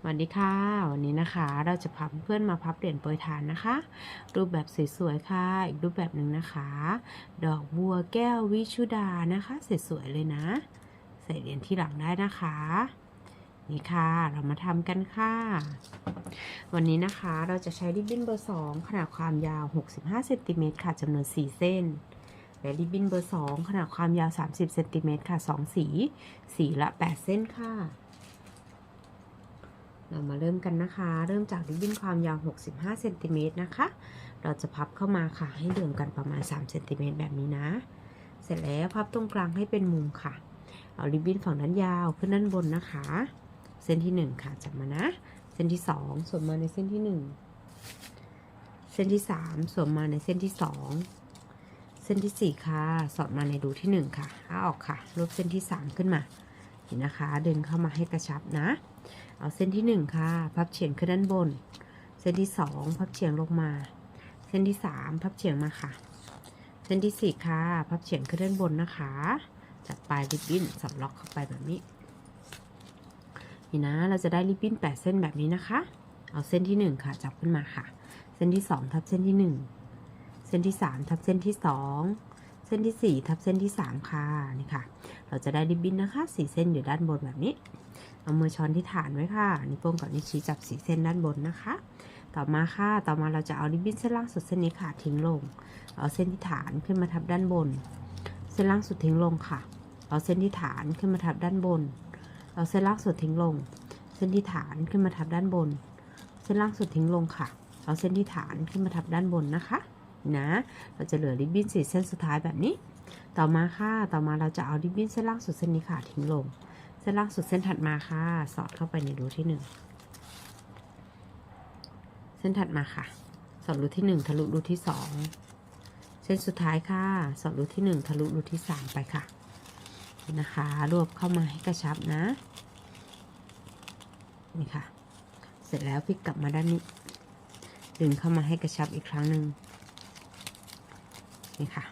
สวัสดีค่ะ วันนี้นะคะ เราจะพาเพื่อนมาพับเหรียญโปรยทานนะคะ รูปแบบสวยๆค่ะ อีกรูปแบบหนึ่งนะคะ ดอกบัวแก้ววิชุดานะคะสวยๆเลยนะ ใส่เหรียญที่หลังได้นะคะ นี่ค่ะเรามาทำกันค่ะ วันนี้นะคะเราจะใช้ริบบิ้นเบอร์ 2 ขนาดความยาว 65เซนติเมตรค่ะจำนวน 4 เส้นและริบบิ้นเบอร์ 2 ขนาดความยาว 30เซนติเมตรค่ะ 2 สี สีละ 8 เส้นค่ะ เรามาเริ่มกันนะคะ เริ่มจากริบบิ้นความยาว 65เซนติเมตรนะคะ เราจะพับเข้ามาค่ะ ให้เหลื่อมกันประมาณ3เซนติเมตรแบบนี้นะ เสร็จแล้วพับตรงกลางให้เป็นมุมค่ะ เอาริบบิ้นฝั่งด้นยาวขึ้นด้านบนนะคะ เส้นที่ 1 ค่ะจับมานะ เส้นที่ 2สวมมาในเส้นที่ 1 เส้นที่ 3สวมมาในเส้นที่ 2 เส้นที่ 4 ค่ะ สอดมาในรูที่ 1 ค่ะเอาออกค่ะลบเส้นที่ 3 ขึ้นมา นะคะ ดึงเข้ามาให้กระชับนะ เอาเส้นที่ 1 ค่ะ พับเฉียงขึ้นด้านบน เส้นที่ 2 พับเฉียงลงมา เส้นที่ 3 พับเฉียงมาค่ะ เส้นที่ 4 ค่ะ พับเฉียงขึ้นด้านบนนะคะ จับปลายริบบิ้นสอดล็อกเข้าไปแบบนี้นี่นะ เราจะได้ริบบิ้น 8 เส้นแบบนี้นะคะ เอาเส้นที่ 1 ค่ะ จับขึ้นมาค่ะ เส้นที่ 2 ทับเส้นที่ 1 เส้นที่ 3 ทับเส้นที่ 2 เส้นที่ 4 ทับเส้นที่ 3 ค่ะนี่ค่ะ เราจะได้ริบบิ้นนะคะ4เส้นอยู่ด้านบนแบบนี้ เอามือช้อนที่ฐานไว้ค่ะนิ้วโป้งกับนิ้วชี้จับสีเส้นด้านบนนะคะ ต่อมาค่ะ ต่อมาเราจะเอาริบบิ้นเส้นล่างสุดเส้นนี้ค่ะทิ้งลง เอาเส้นที่ฐานขึ้นมาทับด้านบน เส้นล่างสุดทิ้งลงค่ะ เอาเส้นที่ฐานขึ้นมาทับด้านบน เอาเส้นล่างสุดทิ้งลง เส้นที่ฐานขึ้นมาทับด้านบน เส้นล่างสุดทิ้งลงค่ะ เอาเส้นที่ฐานขึ้นมาทับด้านบนนะคะ นะ เราจะเหลือริบบิ้นสีเส้นสุดท้ายแบบนี้ ต่อมาค่ะ ต่อมาเราจะเอาริบบิ้นเส้นล่างสุดเส้นนี้ค่ะทิ้งลง เส้นล่างสุดเส้นถัดมาค่ะ สอดเข้าไปในรูที่หนึ่งเส้นถัดมาค่ะ สอดรูที่หนึ่งทะลุรูที่สองเส้นสุดท้ายค่ะ สอดรูที่หนึ่งทะลุรูที่สามไปค่ะ นะคะ รวบเข้ามาให้กระชับนะ นี่ค่ะ เสร็จแล้วพลิกกลับมาด้านนี้ ดึงเข้ามาให้กระชับอีกครั้งหนึ่ง นี่ค่ะ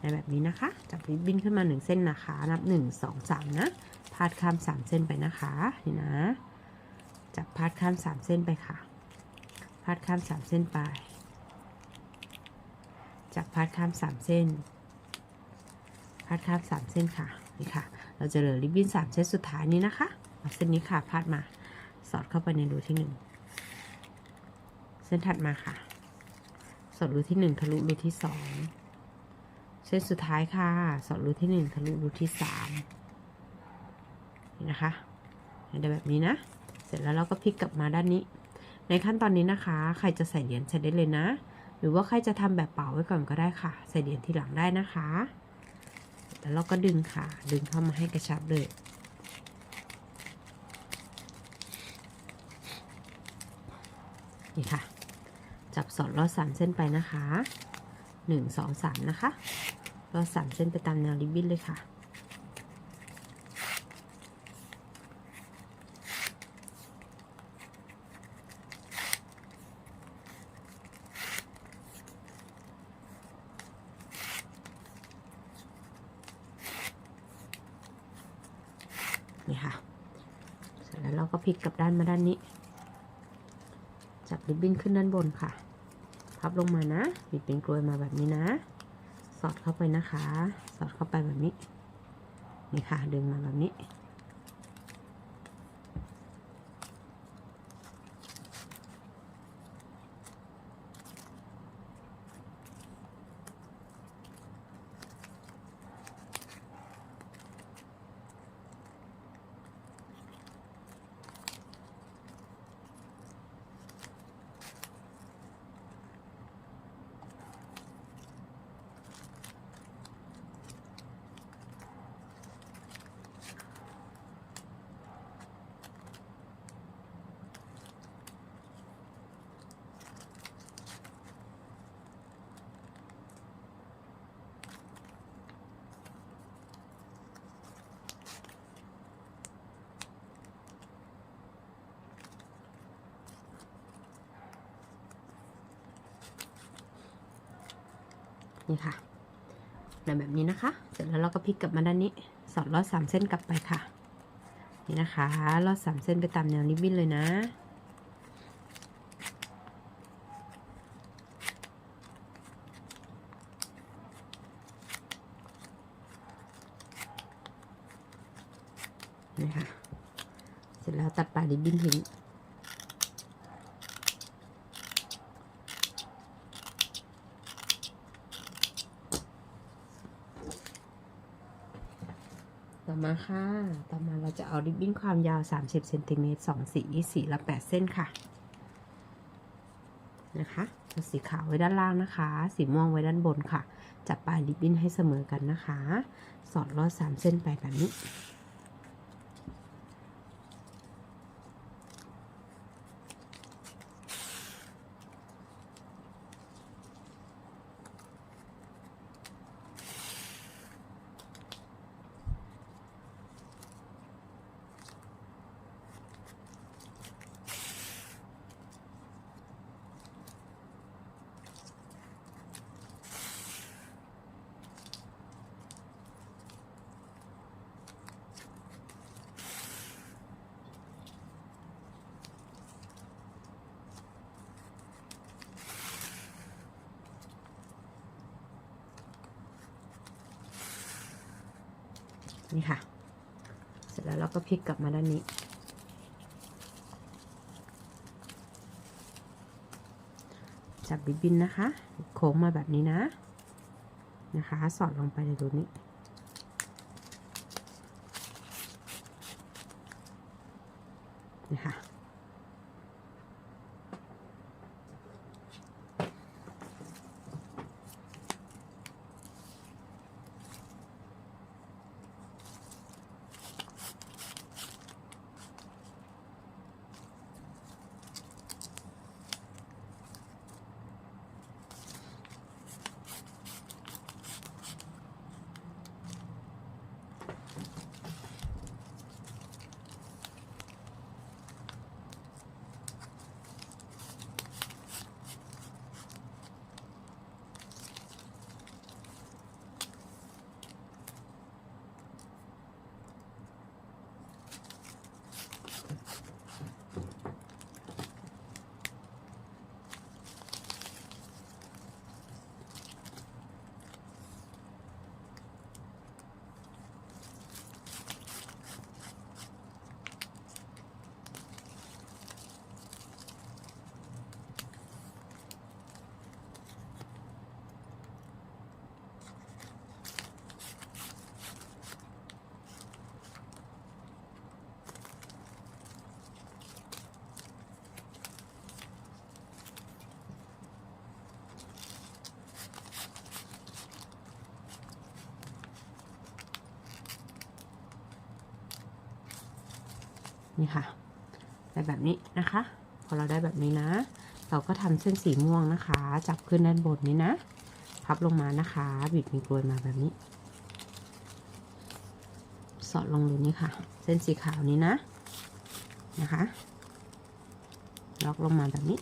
ในแบบนี้นะคะจับริบบิ้นขึ้นมาหนึ่งเส้นนะคะ นับหนึ่งสองสามนะ พาดข้ามสามเส้นไปนะคะ นี่นะ จับพาดข้ามสามเส้นไปค่ะ พาดข้ามสามเส้นไป จับพาดข้ามสามเส้น พาดข้ามสามเส้นค่ะ นี่ค่ะ เราจะเหลือริบบิ้นสามเส้นสุดท้ายนี้นะคะ เอาเส้นนี้ค่ะ พาดมา สอดเข้าไปในรูที่หนึ่งเส้นถัดมาค่ะ สอดรูที่หนึ่งทะลุรูที่สองเส้นสุดท้ายค่ะ สอดรูที่หนึ่งทะลุรูที่สามนี่นะคะได้แบบนี้นะ เสร็จแล้วเราก็พลิกกลับมาด้านนี้ ในขั้นตอนนี้นะคะ ใครจะใส่เหรียญใส่ได้เลยนะ หรือว่าใครจะทำแบบเป่าไว้ก่อนก็ได้ค่ะ ใส่เหรียญทีหลังได้นะคะแล้วเราก็ดึงค่ะ ดึงเข้ามาให้กระชับเลยนี่ค่ะ จับสอดลอดสามเส้นไปนะคะหนึ่งสองสามนะคะลอดสามเส้นไปตามแนวริบบิ้นเลยค่ะนี่ค่ะ เสร็จแล้วเราก็พลิกกลับด้านมาด้านนี้ จับริบบิ้นขึ้นด้านบนค่ะ พับลงมานะบิดเป็นกลวยมาแบบนี้นะ สอดเข้าไปนะคะ สอดเข้าไปแบบนี้ นี่ค่ะดึงมาแบบนี้ นี่ค่ะแบบนี้นะคะ เสร็จแล้วเราก็พลิกกลับมาด้านนี้ สอดลอดสามเส้นกลับไปค่ะ นี่นะคะลอดสามเส้นไปตามแนวริบบิ้นเลยนะ นี่ค่ะ เสร็จแล้วตัดปลายริบบิ้นทิ้ง มาค่ะ ต่อมาเราจะเอาริบบิ้นความยาว 30เซนติเมตรสองสีสีละ8เส้นค่ะ นะคะเอาสีขาวไว้ด้านล่างนะคะ สีม่วงไว้ด้านบนค่ะ จับปลายริบบิ้นให้เสมอกันนะคะ สอดลอด3เส้นไปแบบนี้ นี่ค่ะ เสร็จแล้วเราก็พลิกกลับมาด้านนี้ จับบิบบินนะคะ โค้งมาแบบนี้นะ นะคะ สอดลงไปในรูนี้นี่ค่ะ นี่ค่ะ ได้แบบนี้นะคะ พอเราได้แบบนี้นะ เราก็ทำเส้นสีม่วงนะคะ จับขึ้นด้านบนนี้นะ พับลงมานะคะ บิดมีกลวยมาแบบนี้ สอดลงรูนี้ค่ะ เส้นสีขาวนี้นะ นะคะ ล็อกลงมาแบบนี้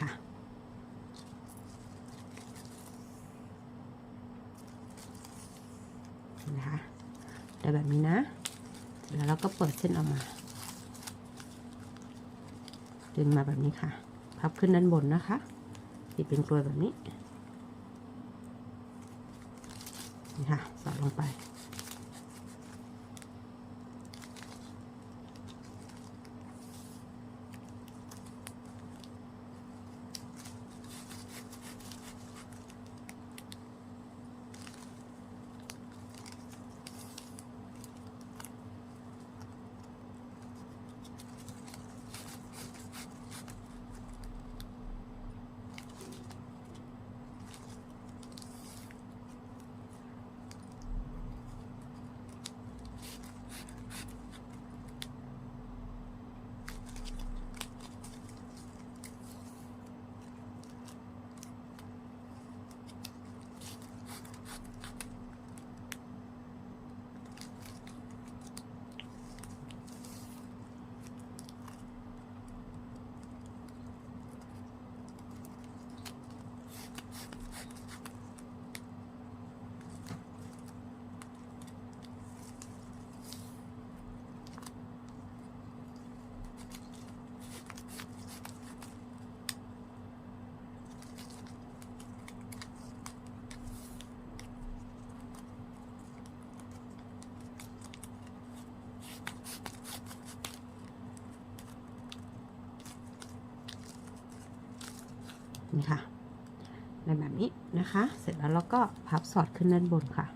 ค่ะ นะคะได้แบบนี้นะ แล้วเราก็เปิดเส้นออกมา ดึงมาแบบนี้ค่ะ พับขึ้นด้านบนนะคะติดเป็นกลวยแบบนี้ นี่ค่ะ สอดลงไป นี่ค่ะในแบบนี้นะคะ เสร็จแล้วเราก็พับสอดขึ้นด้านบนค่ะ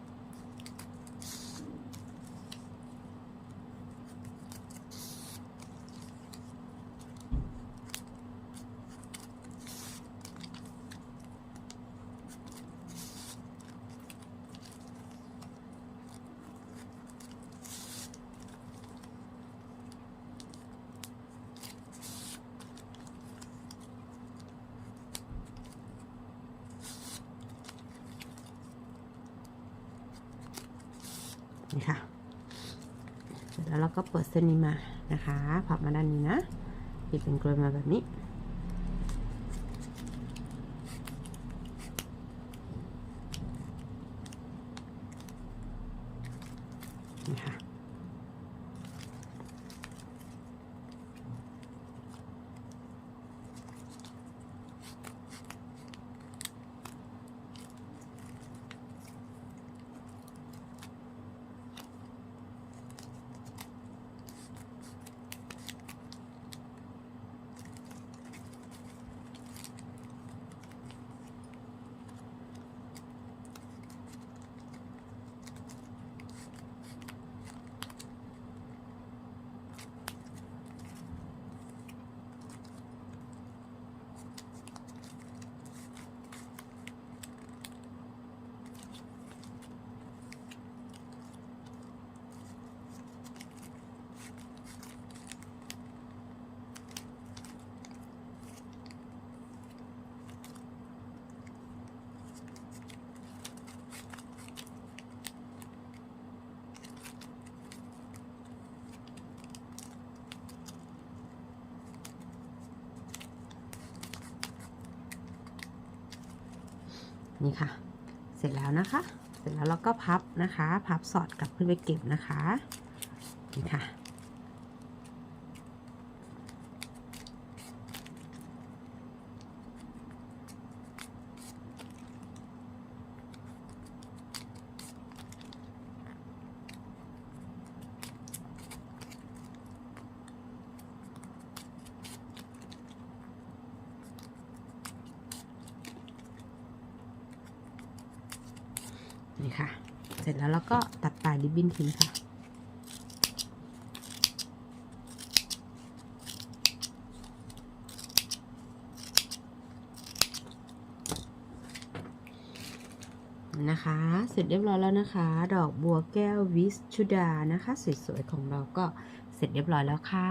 นะคะเสร็จแล้วเราก็เปิดเส้นนี้มานะคะ พับมาด้านนี้นะปิดเป็นกลวยมาแบบนี้ค่ะ นี่ค่ะ เสร็จแล้วนะคะ เสร็จแล้วเราก็พับนะคะ พับสอดกลับขึ้นไปเก็บนะคะ นี่ค่ะ ค่ะ เสร็จแล้วเราก็ตัดปลายริบบิ้นทิ้งค่ะ นะคะ เสร็จเรียบร้อยแล้วนะคะ ดอกบัวแก้ววิสชุดานะคะสวยๆของเราก็เสร็จเรียบร้อยแล้วค่ะ